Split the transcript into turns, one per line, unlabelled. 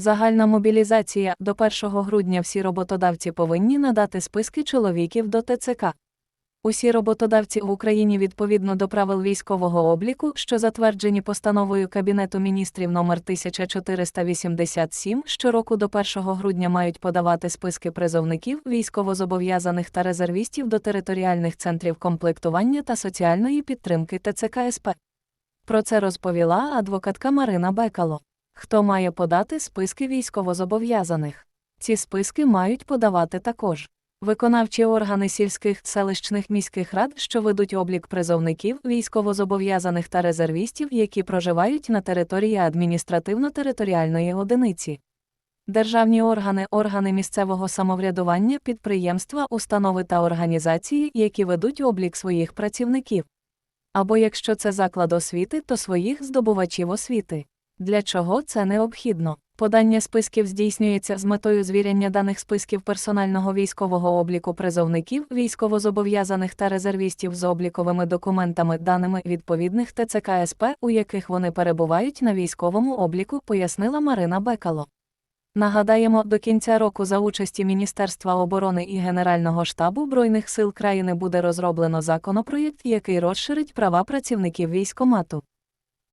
Загальна мобілізація до 1 грудня всі роботодавці повинні надати списки чоловіків до ТЦК. Усі роботодавці в Україні відповідно до правил військового обліку, що затверджені постановою Кабінету міністрів номер 1487, щороку до 1 грудня мають подавати списки призовників, військовозобов'язаних та резервістів до територіальних центрів комплектування та соціальної підтримки ТЦК СП. Про це розповіла адвокатка Марина Бекало. Хто має подати списки військовозобов'язаних? Ці списки мають подавати також виконавчі органи сільських, селищних міських рад, що ведуть облік призовників, військовозобов'язаних та резервістів, які проживають на території адміністративно-територіальної одиниці. Державні органи, органи місцевого самоврядування, підприємства, установи та організації, які ведуть облік своїх працівників. Або якщо це заклад освіти, то своїх здобувачів освіти. Для чого це необхідно? Подання списків здійснюється з метою звіряння даних списків персонального військового обліку призовників, військовозобов'язаних та резервістів з обліковими документами, даними відповідних ТЦК СП, у яких вони перебувають на військовому обліку, пояснила Марина Бекало. Нагадаємо, до кінця року за участі Міністерства оборони і Генерального штабу Збройних сил країни буде розроблено законопроєкт, який розширить права працівників військомату.